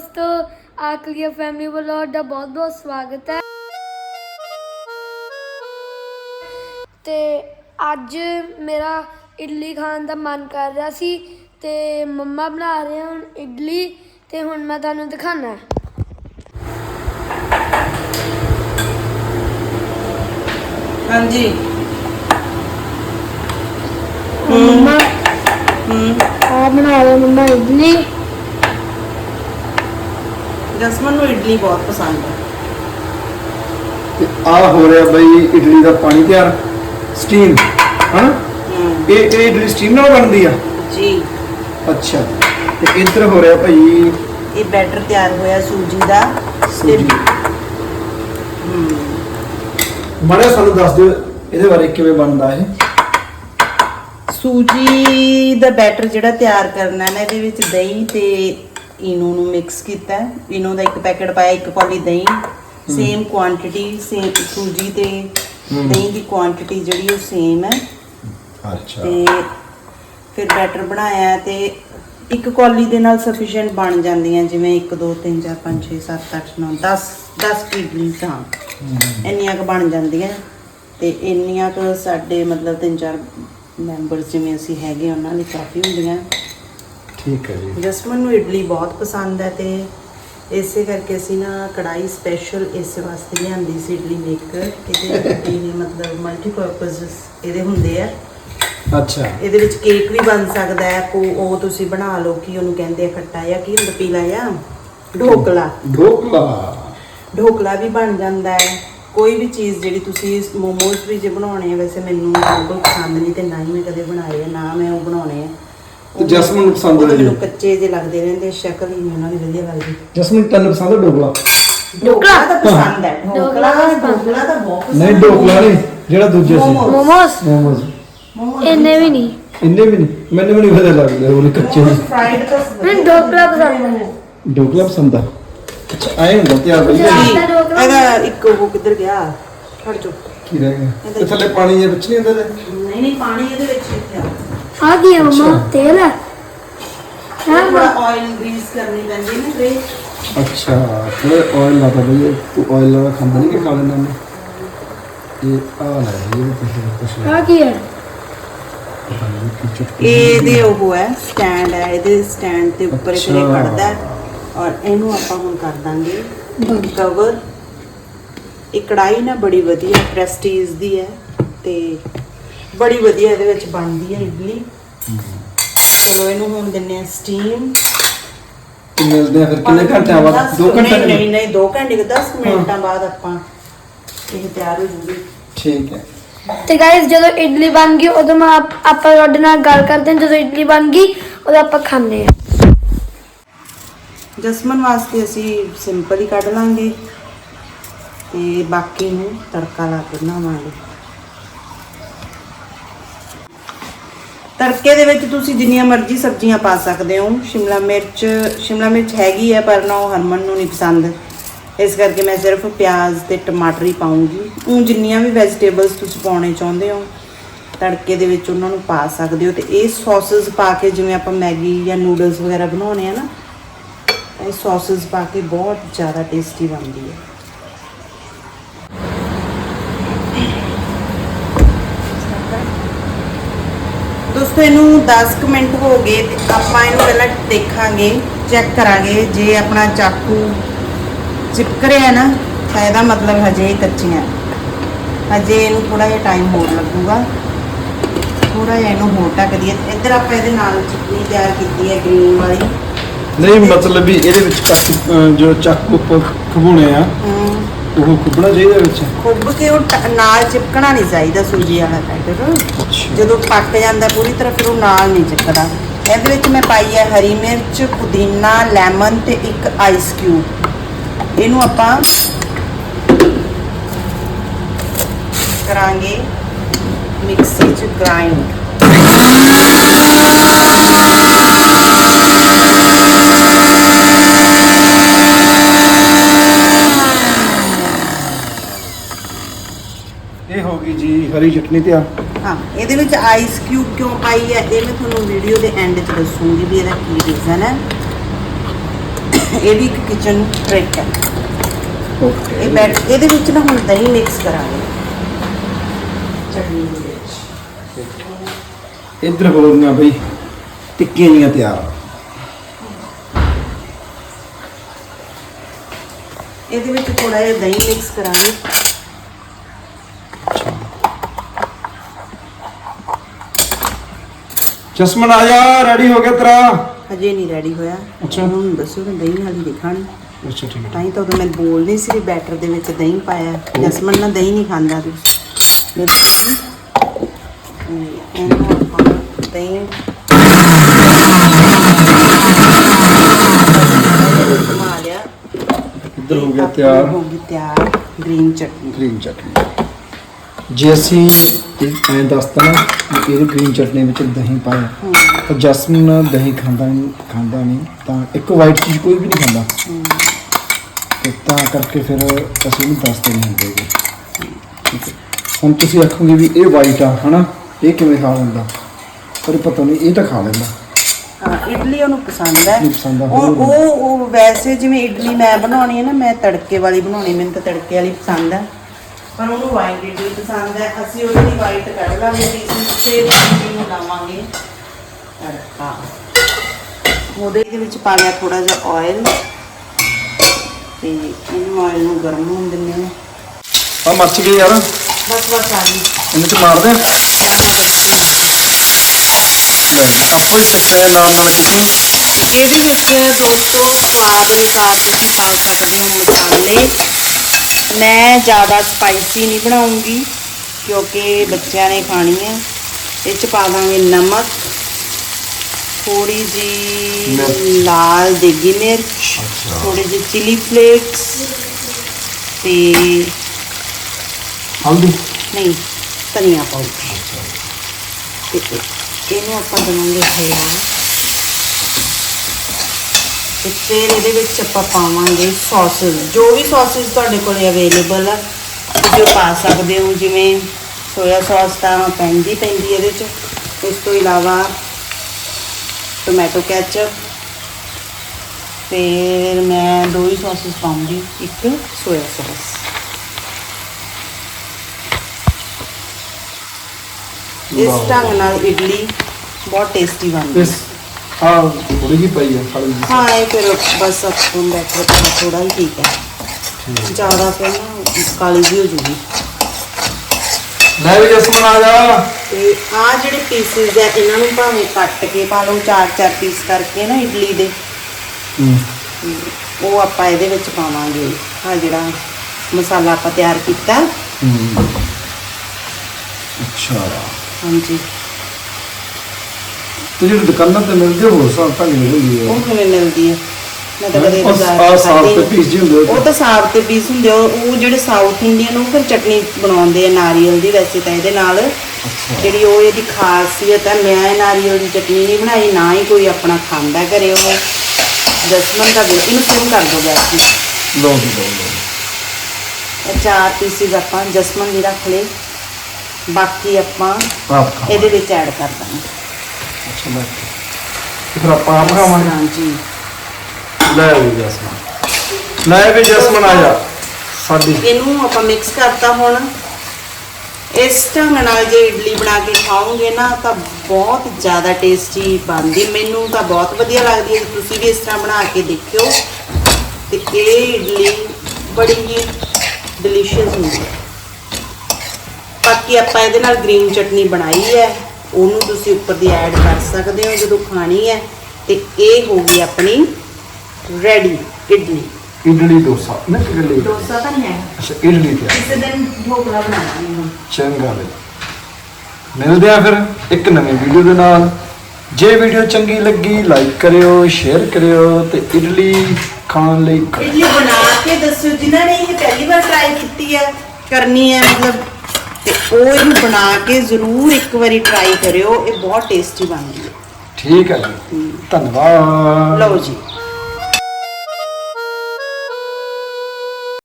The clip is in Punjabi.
ਦੋਸਤੋ ਆਕਲੀਆ ਫੈਮਿਲੀ ਵੱਲੋਂ ਤੁਹਾਡਾ ਬਹੁਤ ਬਹੁਤ ਸਵਾਗਤ ਹੈ। ਤੇ ਅੱਜ ਮੇਰਾ ਇਡਲੀ ਖਾਣ ਦਾ ਮਨ ਕਰ ਰਿਹਾ ਸੀ ਤੇ ਮੰਮਾ ਬਣਾ ਰਹੇ ਹਨ ਇਡਲੀ ਤੇ ਹੁਣ ਮੈਂ ਤੁਹਾਨੂੰ ਦਿਖਾਣਾ ਹਾਂਜੀ। ਮੰਮਾ ਹੂੰ। ਆ ਬਣਾ ਰਹੇ ਮੰਮਾ ਇਡਲੀ। ਜਸਮਨ ਨੂੰ ਇਡਲੀ ਬਹੁਤ ਪਸੰਦ ਹੈ। ਤੇ ਆ ਹੋ ਰਿਹਾ ਬਈ ਇਡਲੀ ਦਾ ਪਾਣੀ ਤਿਆਰ ਸਟੀਮ ਹਾਂ ਹੂੰ। ਇਹ ਇਹ ਇਡਲੀ ਸਟੀਮ ਨਾਲ ਬਣਦੀ ਆ? ਜੀ। ਅੱਛਾ ਤੇ ਇੱਧਰ ਹੋ ਰਿਹਾ ਭਾਈ ਇਹ ਬੈਟਰ ਤਿਆਰ ਹੋਇਆ ਸੂਜੀ ਦਾ ਸੂਜੀ। ਮਾੜਾ ਸਾਨੂੰ ਦੱਸ ਦਿਓ ਇਹਦੇ ਬਾਰੇ ਕਿਵੇਂ ਬਣਦਾ ਇਹ। ਸੂਜੀ ਦਾ ਬੈਟਰ ਜਿਹੜਾ ਤਿਆਰ ਕਰਨਾ ਹੈ ਨਾ ਇਹਦੇ ਵਿੱਚ ਦਹੀਂ ਤੇ ਇਨੋ ਨੂੰ ਮਿਕਸ ਕੀਤਾ। ਹੈ। ਇਨੋ ਦਾ ਇੱਕ ਪੈਕੇਟ ਪਾਇਆ ਇੱਕ ਕੌਲੀ ਦਹੀਂ। ਸੇਮ ਕੁਆਂਟੀਟੀ ਸੇਮ ਸੂਜੀ ਤੇ। ਦਹੀਂ ਦੀ ਕੁਆਂਟੀਟੀ ਜਿਹੜੀ ਉਹ ਸੇਮ ਹੈ। ਅੱਛਾ। ਤੇ ਫਿਰ ਬੈਟਰ ਬਣਾਇਆ ਤੇ ਇੱਕ ਕੌਲੀ ਦੇ ਨਾਲ ਸਫੀਸ਼ੀਐਂਟ ਬਣ ਜਾਂਦੀਆਂ ਜਿਵੇਂ 1 2 3 4 5 6 7 8 9 10 10 ਇਡਲੀ ਤਾਂ ਇੰਨੀਆਂ ਕੁ ਬਣ ਜਾਂਦੀਆਂ। ਤੇ ਇੰਨੀਆਂ ਕੁ ਸਾਡੇ ਮਤਲਬ ਤਿੰਨ ਚਾਰ ਮੈਂਬਰਸ ਜਿਵੇਂ ਅਸੀਂ ਹੈਗੇ ਉਹਨਾਂ ਲਈ ਕਾਫੀ ਹੁੰਦੀਆਂ। ਠੀਕ ਹੈ ਜੀ। ਜਸਮਨ ਨੂੰ ਇਡਲੀ ਬਹੁਤ ਪਸੰਦ ਹੈ ਤੇ ਇਸੇ ਕਰਕੇ ਅਸੀਂ ਨਾ ਕੜਾਈ ਸਪੈਸ਼ਲ ਇਸੇ ਵਾਸਤੇ ਲਿਆਂਦੀ ਸੀ ਇਡਲੀ ਮੇਕਰ ਇਹਦੇ ਇਹ ਮਤਲਬ ਮਲਟੀਪਰਪਸ ਇਹਦੇ ਹੁੰਦੇ ਆ। ਅੱਛਾ। ਇਹਦੇ ਵਿੱਚ ਕੇਕ ਵੀ ਬਣ ਸਕਦਾ ਹੈ ਕੋ ਉਹ ਤੁਸੀਂ ਬਣਾ ਲਓ ਕੀ ਉਹਨੂੰ ਕਹਿੰਦੇ ਆ ਖੱਟਾ ਜਾਂ ਕੀ ਹੁੰਦਾ ਪੀਲਾ ਜਾਂ ਢੋਕਲਾ। ਢੋਕਲਾ। ਢੋਕਲਾ ਵੀ ਬਣ ਜਾਂਦਾ ਹੈ। ਕੋਈ ਵੀ ਚੀਜ਼ ਜਿਹੜੀ ਤੁਸੀਂ ਮੋਮੋਜ਼ ਵੀ ਜੇ ਬਣਾਉਣੇ ਆ ਵੈਸੇ ਮੈਨੂੰ ਬਿਲਕੁਲ ਪਸੰਦ ਨਹੀਂ ਤੇ ਨਾ ਹੀ ਮੈਂ ਕਦੇ ਬਣਾਏ ਆ ਨਾ ਮੈਂ ਉਹ ਬਣਾਉਣੇ ਆ। ਤੇ ਜਸਮਨ ਨੂੰ ਪਸੰਦ ਤਾਂ ਹੈ। ਜੀ। ਮੈਨੂੰ ਕੱਚੇ ਜੇ ਲੱਗਦੇ ਰਹਿੰਦੇ ਸ਼ਕਲ ਹੀ ਨਹੀਂ ਉਹਨਾਂ ਦੀ ਵਧੀਆ ਲੱਗਦੀ। ਜਸਮਨ ਤੈਨੂੰ ਪਸੰਦ ਹੈ ਢੋਕਲਾ? ਢੋਕਲਾ? ਤਾਂ ਪਸੰਦ ਹੈ। ਢੋਕਲਾ ਢੋਕਲਾ ਤਾਂ ਤਾਂ ਬਹੁਤ ਪਸੰਦ ਨਹੀਂ ਢੋਕਲਾ ਨਹੀਂ ਜਿਹੜਾ ਦੂਜੇ ਸੀ। ਮੋਮੋ। ਮੋਮੋਸ? ਮੋਮੋਸ। ਇੰਨੇ ਵੀ ਨਹੀਂ। ਇੰਨੇ ਵੀ ਨਹੀਂ। ਮੈਨੂੰ ਵੀ ਨਹੀਂ ਵਧੀਆ ਲੱਗਦੇ ਉਹ ਕੱਚੇ ਨੇ। ਫਰਾਈਡ ਤਾਂ ਮੈਨੂੰ ਢੋਕਲਾ ਪਸੰਦ ਹੈ। ਢੋਕਲਾ ਪਸੰਦ ਆ। ਅੱਛਾ ਆਏ ਹੁੰਦਾ ਬਈ ਜੀ। ਦਾ ਢੋਕਲਾ। ਇਹਦਾ ਇੱਕ ਉਹ ਕਿੱਧਰ ਗਿਆ? ਖੜ ਚੁੱਕ ਕੀ ਰਹਿ ਗਿਆ? ਤੇ ਥੱਲੇ ਪਾਣੀ ਦੇ ਵਿੱਚ ਨਹੀਂ ਹੁੰਦਾ ਤੇ ਨਹੀਂ ਨਹੀਂ ਪਾਣੀ ਇਹਦੇ ਵਿੱਚ ਇੱਥੇ ਆ। ਆ ਹੈ ਮੰਮਾ ਤੇਲ। ਹੈ ਹਾਂ ਥੋੜਾ ਆਇਲ ਗਰੀਸ ਕਰਨੀ ਪੈਂਦੀ ਨਾ ਤੇ ਅੱਛਾ ਥੋੜਾ ਆਇਲ ਲਾਤਾ ਬਈ ਤੂੰ ਆਇਲ ਵਾਲਾ ਖਾਂਦਾ ਨਹੀਂ ਕਿ ਖਾ ਲੈਂਦਾ ਮੈਂ ਇਹ ਆ ਲੈ ਇਹ ਕੁਛ ਕੁਛ ਆ। ਕੀ ਹੈ। ਇਹਦੇ ਉਹ ਹੈ ਸਟੈਂਡ ਹੈ ਇਹਦੇ ਸਟੈਂਡ ਦੇ ਉੱਪਰ ਇਹ ਅੱਛਾ। ਖੜਦਾ ਹੈ। ਔਰ ਇਹਨੂੰ ਆਪਾਂ ਹੁਣ ਕਰ ਦਾਂਗੇ ਕਵਰ ਇਹ ਕੜਾਈ ਨਾ ਬੜੀ ਵਧੀਆ ਪ੍ਰੈਸਟੀਜ ਦੀ ਹੈ ਤੇ ਬੜੀ ਵਧੀਆ ਇਹਦੇ ਵਿੱਚ ਬਣਦੀ ਹੈ ਇਡਲੀ। ਚਲੋ ਇਹਨੂੰ ਹੁਣ ਦਿੰਨੇ ਆ ਸਟੀਮ ਤੇ ਮਿਲਦੇ ਆ ਫਿਰ ਕਿੰਨੇ ਘੰਟਿਆਂ ਬਾਅਦ? 2 ਘੰਟੇ ਨਹੀਂ ਨਹੀਂ। ਨਹੀਂ 2 ਘੰਟੇ ਕਿ 10 ਮਿੰਟਾਂ ਬਾਅਦ ਆਪਾਂ ਇਹ ਤਿਆਰ ਹੋ ਜੂਗੀ। ਠੀਕ ਹੈ। ਤੇ ਗਾਇਸ ਜਦੋਂ ਇਡਲੀ ਬਣ ਗਈ ਉਦੋਂ ਮੈਂ ਆਪ- ਆਪਾਂ ਤੁਹਾਡੇ ਨਾਲ ਗੱਲ ਕਰਦੇ ਹਾਂ ਜਦੋਂ ਇਡਲੀ ਬਣ ਗਈ ਉਦੋਂ ਆਪਾਂ ਖਾਂਦੇ ਹਾਂ। ਜਸਮਨ ਵਾਸਤੇ ਅਸੀਂ ਸਿੰਪਲ ਹੀ ਕੱਢ ਲਾਂਗੇ ਤੇ ਬਾਕੀ ਨੂੰ ਤੜਕਾ ਲਾ ਕੇ ਬਣਾਵਾਂਗੇ। ਤੜਕੇ ਦੇ ਵਿੱਚ ਤੁਸੀਂ ਜਿੰਨੀਆਂ ਮਰਜ਼ੀ ਸਬਜ਼ੀਆਂ ਪਾ ਸਕਦੇ ਹੋ। ਸ਼ਿਮਲਾ ਮਿਰਚ ਸ਼ਿਮਲਾ ਮਿਰਚ ਹੈਗੀ ਹੈ, ਪਰ ਨਾ ਉਹ ਹਰਮਨ ਨੂੰ ਨਹੀਂ ਪਸੰਦ। ਇਸ ਕਰਕੇ ਮੈਂ ਸਿਰਫ ਪਿਆਜ਼ ਤੇ ਟਮਾਟਰ ਹੀ ਪਾਉਂਗੀ। ਉਹ ਜਿੰਨੀਆਂ ਵੀ ਵੈਜੀਟੇਬਲਸ ਤੁਸੀਂ ਪਾਉਣੇ ਚਾਹੁੰਦੇ ਹੋ, ਤੜਕੇ ਦੇ ਵਿੱਚ ਉਹਨਾਂ ਨੂੰ ਪਾ ਸਕਦੇ ਹੋ। ਤੇ ਇਹ ਸੌਸਸ ਪਾ ਕੇ ਜਿਵੇਂ ਆਪਾਂ ਮੈਗੀ ਜਾਂ ਨੂਡਲਸ ਵਗੈਰਾ ਬਣਾਉਣੇ ਆ ਨਾ, ਇਹ ਸੌਸਸ ਪਾ ਕੇ ਬਹੁਤ ਜ਼ਿਆਦਾ ਟੇਸਟੀ ਬਣਦੀ ਹੈ। ਦੋਸਤੋ ਇਹਨੂੰ 10 ਕੁ ਮਿੰਟ ਹੋ ਗਏ ਤੇ ਆਪਾਂ ਇਹਨੂੰ ਪਹਿਲਾਂ ਦੇਖਾਂਗੇ ਚੈੱਕ ਕਰਾਂਗੇ ਜੇ ਆਪਣਾ ਚਾਕੂ ਚਿਪਕ ਰਿਹਾ ਨਾ ਤਾਂ ਇਹਦਾ ਮਤਲਬ ਹਜੇ ਕੱਚੀਆਂ ਹਜੇ ਇਹਨੂੰ ਥੋੜਾ ਜਿਹਾ ਟਾਈਮ ਹੋਰ ਲੱਗੂਗਾ। ਥੋੜਾ ਜਿਹਾ ਇਹਨੂੰ ਹੋਰ ਢੱਕ ਦਈਏ ਇੱਧਰ ਆਪਾਂ ਇਹਦੇ ਨਾਲ ਚਟਨੀ ਤਿਆਰ ਕੀਤੀ ਹੈ ਗ੍ਰੀਨ ਵਾਲੀ। ਨਹੀਂ ਮਤਲਬ ਵੀ ਇਹਦੇ ਵਿੱਚ ਚਾਕੂ ਜੋ ਚਾਕੂ ਖਬੂਣੇ ਆ ਉਹ ਖੁੱਬਣਾ ਚਾਹੀਦਾ ਵਿੱਚ ਖੁੱਬ ਕੇ ਉਹ ਟ- ਨਾਲ ਚਿਪਕਣਾ ਨਹੀਂ ਚਾਹੀਦਾ ਸੂਜੀ ਵਾਲਾ ਅੱਛਾ। ਜਦੋਂ ਪੱਕ ਜਾਂਦਾ ਪੂਰੀ ਤਰ੍ਹਾਂ ਫਿਰ ਉਹ ਨਾਲ ਨਹੀਂ ਚਿਪਕਦਾ। ਇਹਦੇ ਵਿੱਚ ਮੈਂ ਪਾਈ ਹੈ ਹਰੀ ਮਿਰਚ ਪੁਦੀਨਾ ਲੈਮਨ ਤੇ ਇੱਕ ਆਈਸ ਕਿਊਬ ਇਹਨੂੰ ਆਪਾਂ ਕਰਾਂਗੇ ਮਿਕਸੀ ਚ ਗ੍ਰਾਈਂਡ ਇਹ ਹੋ ਗਈ ਜੀ ਹਰੀ ਚਟਨੀ ਤਿਆਰ ਹਾਂ ਇਹਦੇ ਵਿੱਚ ਆਈਸ ਕਿਊਬ ਕਿਉਂ ਪਾਈ ਹੈ? ਇਹ ਮੈਂ ਤੁਹਾਨੂੰ ਵੀਡੀਓ ਦੇ ਐਂਡ 'ਚ ਦੱਸੂਗੀ ਵੀ ਇਹਦਾ ਕੀ ਰੀਜ਼ਨ ਹੈ। ਇਹ ਵੀ ਇੱਕ ਕਿਚਨ ਟ੍ਰਿਕ ਹੈ। ਓਕੇ ਇਹ ਬੈਟ ਇਹਦੇ ਵਿੱਚ ਨਾ ਹੁਣ ਦਹੀਂ ਮਿਕਸ ਕਰਾਂਗੇ। ਚਟਨੀ ਦੇ ਵਿੱਚ। ਇੱਧਰ ਹੋ ਗਈਆਂ ਬਈ ਟਿੱਕੀਆਂ ਜੀਆਂ ਤਿਆਰ। ਇਹਦੇ ਵਿੱਚ ਥੋੜਾ ਜਿਹਾ ਦਹੀਂ ਮਿਕਸ ਕਰਾਂਗੇ। ਜਸਮਨ ਆ ਜਾ ਰੈਡੀ ਹੋ ਗਿਆ ਤੇਰਾ? ਹਜੇ ਨਹੀਂ ਰੈਡੀ ਹੋਇਆ। ਅੱਛਾ। ਹੁਣ ਦੱਸੋ ਕਿ ਦਹੀਂ ਨਾਲ ਹੀ ਦਿਖਾਣੀ ਅੱਛਾ ਠੀਕ ਤਾਂ ਹੀ ਤਾਂ ਉਦੋਂ ਮੈਂ ਬੋਲ ਨਹੀਂ ਸੀ ਬੈਟਰ ਦੇ ਵਿੱਚ ਦਹੀਂ ਪਾਇਆ। ਜਸਮਨ ਨਾ ਦਹੀਂ ਨਹੀਂ ਖਾਂਦਾ ਤੂੰ। ਮੇਰੇ ਇਹਨੂੰ ਆਪਾਂ ਦਹੀਂ ਘੁਮਾ ਲਿਆ। ਇੱਧਰ ਹੋ ਗਿਆ ਤਿਆਰ। ਹੋ ਗਈ ਤਿਆਰ। ਗ੍ਰੀਨ ਚਟਨੀ ਗ੍ਰੀਨ ਚਟਨੀ ਜੇ ਅਸੀਂ ਇਹ ਐਂ ਦੱਸਤਾ ਨਾ ਕਿ ਇਹ ਗ੍ਰੀਨ ਚਟਨੀ ਵਿੱਚ ਦਹੀਂ ਪਾਇਆ ਤਾਂ ਜਸਮਨ ਦਹੀਂ ਖਾਂਦਾ ਨਹੀਂ ਖਾਂਦਾ ਨਹੀਂ ਤਾਂ ਇੱਕ ਵਾਈਟ ਚੀਜ਼ ਕੋਈ ਵੀ ਨਹੀਂ ਖਾਂਦਾ। ਤੇ ਤਾਂ ਕਰਕੇ ਫਿਰ ਅਸੀਂ ਇਹਨੂੰ ਦੱਸਦੇ ਨਹੀਂ ਹੁੰਦੇ ਗੇ। ਠੀਕ ਹੈ। ਹੁਣ ਤੁਸੀਂ ਆਖੋਗੇ ਵੀ ਇਹ ਵਾਈਟ ਆ ਹਨਾ? ਇਹ ਕਿਵੇਂ ਖਾ ਲੈਂਦਾ? ਪਰ ਪਤਾ ਨਹੀਂ ਇਹ ਤਾਂ ਖਾ ਲੈਂਦਾ। ਹਾਂ ਇਡਲੀ ਉਹਨੂੰ ਪਸੰਦ ਹੈ। ਨਹੀਂ ਪਸੰਦ ਆ, ਉਹ ਹੋਰ ਉਹ ਉਹ ਵੈਸੇ ਜਿਵੇਂ ਇਡਲੀ ਮੈਂ ਬਣਾਉਣੀ ਹੈ ਨਾ ਮੈਂ ਤੜਕੇ ਵਾਲੀ ਬਣਾਉਣੀ ਮੈਨੂੰ ਤਾਂ ਤੜਕੇ ਵਾਲੀ ਪਸੰਦ ਹੈ। ਪਰ ਉਹਨੂੰ ਵਾਈਟ ਇਡਲੀ ਪਸੰਦ ਹੈ। ਅਸੀਂ ਉਹਦੀ ਵਾਈਟ ਕੱਢ ਲਾਂਗੇ ਤੇ ਇਡਲੀ ਨੂੰ ਲਾਵਾਂਗੇ ਤੜਕਾ ਉਹਦੇ ਦੇ ਵਿੱਚ ਪਾ ਲਿਆ ਥੋੜਾ ਜਿਹਾ ਆਇਲ ਤੇ ਇਹਨੂੰ ਆਇਲ ਨੂੰ ਗਰਮ ਹੋਣ ਦਿੰਦੇ ਹਾਂ। ਆ ਮੱਚ ਗਈ ਯਾਰ। ਬਸ ਬਸ ਆ ਗਈ। ਇਹਨੂੰ ਆ। ਹਾਂ ਹਾਂ ਬਸ ਲੈ ਜੀ ਆਪੇ ਸਿੱਖਿਆ ਨਾਮ ਦਵਾਈ ਤੋਂ। ਇਹਦੇ ਵਿੱਚ ਦੋਸਤੋ ਸਵਾਦ ਅਨੁਸਾਰ ਤੁਸੀਂ ਪਾ ਸਕਦੇ ਹੋ ਮਸਾਲੇ। ਮੈਂ ਜ਼ਿਆਦਾ ਸਪਾਈਸੀ ਨਹੀਂ ਬਣਾਉਂਗੀ ਕਿਉਂਕਿ ਬੱਚਿਆਂ ਨੇ ਖਾਣੀ ਹੈ ਇਹ ਚ ਪਾ ਦਾਂਗੇ ਨਮਕ ਥੋੜੀ ਜੀ। ਲਾਲ ਦੇਗੀ ਮਿਰਚ। ਥੋੜੀ ਜੀ ਚਿਲੀ ਫਲੇਕਸ ਤੇ ਹਲਦੀ ਨਹੀਂ ਧਨੀਆ ਪਾਊਡਰ ਤੇ ਇਹਨੂੰ ਆਪਾਂ ਦੇਵਾਂਗੇ ਹਲਵਾ ਤੇ ਫਿਰ ਇਹਦੇ ਵਿੱਚ ਆਪਾਂ ਪਾਵਾਂਗੇ ਸੌਸਸ ਜੋ ਵੀ ਸੌਸਸ ਤੁਹਾਡੇ ਕੋਲ ਅਵੇਲੇਬਲ ਆ ਤੁਸੀਂ ਪਾ ਸਕਦੇ ਹੋ। ਜਿਵੇਂ ਸੋਇਆ ਸੌਸ ਤਾਂ ਪੈਂਦੀ ਪੈਂਦੀ ਇਹਦੇ ਚ ਇਸ ਤੋਂ ਇਲਾਵਾ ਟੋਮੈਟੋ ਕੈਚਅਪ ਫਿਰ ਮੈਂ ਦੋ ਹੀ ਸੌਸਸ ਪਾਉਂਗੀ ਇੱਕ ਸੋਇਆ ਸੌਸ ਇਸ। ਢੰਗ ਨਾਲ ਇਡਲੀ ਬਹੁਤ ਟੇਸਟੀ ਬਣਦੀ ਹੈ। ਹਾਂ ਥੋੜੀ ਜਿਹੀ ਪਈ ਹੈ ਖਾਲੀ ਜੀ ਹਾਂ ਇਹ ਫਿਰ ਬਸ ਆਪਾਂ ਬੈਟਰ ਥੋੜਾ ਹੀ ਠੀਕ ਹੈ। ਜ਼ਿਆਦਾ ਫਿਰ ਨਾ ਕਾਲੀ ਜਿਹੀ ਹੋ ਜੂਗੀ। ਲੈ ਵੀ ਜਸਮਨ ਆ ਜਾ। ਤੇ ਆ ਜਿਹੜੇ ਪੀਸਿਸ ਆ ਇਹਨਾਂ ਨੂੰ ਭਾਵੇਂ ਕੱਟ ਕੇ ਪਾ ਲਓ ਚਾਰ ਚਾਰ ਪੀਸ ਕਰਕੇ ਨਾ ਇਡਲੀ ਦੇ। ਉਹ ਆਪਾਂ ਇਹਦੇ ਵਿੱਚ ਪਾਵਾਂਗੇ। ਆ ਜਿਹੜਾ ਮਸਾਲਾ ਆਪਾਂ ਤਿਆਰ ਕੀਤਾ। ਅੱਛਾ। ਹਾਂਜੀ। ਤੇ ਜਿਹੜੀ ਦੁਕਾਨਾਂ ਤੇ ਮਿਲਦੀ ਹੋਰ ਸਾਲ ਤਾਂ ਨਹੀਂ ਮਿਲਦੀ ਉਹ ਕਿਵੇਂ ਮਿਲਦੀ ਹੈ ਮੈਂ ਤਾਂ ਕਦੇ ਉਹ ਬਾਜ਼ਾਰ ਆਹ ਚ ਸਾਫ਼ ਖਾਧੀ ਤੇ ਨਹੀਂ। ਪੀਸ ਹੁੰਦੇ। ਉਹ ਤਾਂ ਸਾਫ਼ ਤੇ ਪੀਸ ਹੁੰਦੇ ਉਹ ਉਹ ਜਿਹੜੇ ਸਾਊਥ ਇੰਡੀਅਨ ਉਹ ਫਿਰ ਚਟਨੀ ਬਣਾਉਂਦੇ ਆ ਨਾਰੀਅਲ ਦੀ ਵੈਸੇ ਤਾਂ ਇਹਦੇ ਨਾਲ। ਜਿਹੜੀ ਉਹ ਇਹਦੀ ਖਾਸੀਅਤ ਹੈ ਮੈਂ ਨਾਰੀਅਲ ਦੀ ਚਟਨੀ ਨਹੀਂ ਬਣਾਈ ਨਾ ਹੀ ਕੋਈ ਆਪਣਾ ਖਾਂਦਾ ਘਰੇ ਉਹ। ਜਸਮਨ ਦਾ ਗੁੜ ਇਹਨੂੰ ਸਿਮ ਕਰ ਦੋ ਗੈਸ ਨੂੰ ਲਓ ਜੀ ਲਓ ਇਹ ਚਾਰ ਪੀਸਿਸ ਆਪਾਂ ਜਸਮਨ ਦੀ ਰੱਖ ਲਏ। ਬਾਕੀ ਆਪਾਂ ਇਹਦੇ ਵਿੱਚ ਐਡ ਕਰ ਦਾਂਗੇ। ਅੱਛਾ ਲੈ ਤੇ ਫਿਰ ਆਪਾਂ ਆਪ ਖਾਵਾਂਗੇ। ਹਾਂਜੀ। ਲੈ ਵੀ ਜਸਮਨ। ਲੈ ਵੀ ਜਸਮਨ ਆ ਜਾ। ਸਾਡੀ। ਇਹਨੂੰ ਆਪਾਂ ਮਿਕਸ ਕਰਤਾ ਹੁਣ। ਇਸ ਢੰਗ ਨਾਲ ਜੇ ਇਡਲੀ ਬਣਾ ਕੇ ਖਾਓਗੇ ਨਾ ਤਾਂ ਬਹੁਤ ਜ਼ਿਆਦਾ ਟੇਸਟੀ ਬਣਦੀ। ਮੈਨੂੰ ਤਾਂ ਬਹੁਤ ਵਧੀਆ ਲੱਗਦੀ ਹੈ ਤੁਸੀਂ ਵੀ ਇਸ ਤਰ੍ਹਾਂ ਬਣਾ ਕੇ ਦੇਖਿਓ। ਤੇ ਇਹ ਇਡਲੀ ਬੜੀ ਹੀ ਡਿਲੀਸ਼ੀਅਸ ਹੁੰਦੀ ਹੈ। ਬਾਕੀ ਆਪਾਂ ਇਹਦੇ ਨਾਲ ਗ੍ਰੀਨ ਚਟਨੀ ਬਣਾਈ ਹੈ। ਉਹਨੂੰ ਤੁਸੀਂ ਉੱਪਰ ਦੀ ਐਡ ਕਰ ਸਕਦੇ ਹੋ ਜਦੋਂ ਖਾਣੀ ਹੈ ਤੇ ਇਹ ਹੋ ਗਈ ਆਪਣੀ ਰੈਡੀ ਇਡਲੀ ਇਡਲੀ ਡੋਸਾ। ਨਾ ਇਡਲੀ। ਡੋਸਾ ਤਾਂ ਨਹੀਂ ਹੈ। ਅੱਛਾ ਇਡਲੀ ਤੇ ਕਿਸੇ ਦਿਨ ਢੋਕਲਾ ਬਣਾਵਾਂਗੇ ਹੁਣ। ਚੰਗਾ ਬਈ। ਮਿਲਦੇ ਆ ਫਿਰ ਇੱਕ ਨਵੀਂ ਵੀਡੀਓ ਦੇ ਨਾਲ। ਜੇ ਵੀਡੀਓ ਚੰਗੀ ਲੱਗੀ ਲਾਈਕ ਕਰਿਓ ਸ਼ੇਅਰ ਕਰਿਓ ਤੇ ਇਡਲੀ ਖਾਣ ਲਈ ਇਡਲੀ ਬਣਾ ਕੇ ਦੱਸੋ ਜਿਨ੍ਹਾਂ ਨੇ ਇਹ ਪਹਿਲੀ ਵਾਰ ਟਰਾਈ ਕੀਤੀ ਹੈ ਕਰਨੀ ਹੈ ਮਤਲਬ ਤੇ ਉਹ ਇਹਨੂੰ ਬਣਾ ਕੇ ਜ਼ਰੂਰ ਇੱਕ ਵਾਰੀ ਟਰਾਈ ਕਰਿਓ ਇਹ ਬਹੁਤ ਟੇਸਟੀ ਬਣਦੀ ਹੈ ਠੀਕ ਹੈ ਜੀ। ਧੰਨਵਾਦ। ਲਓ ਜੀ।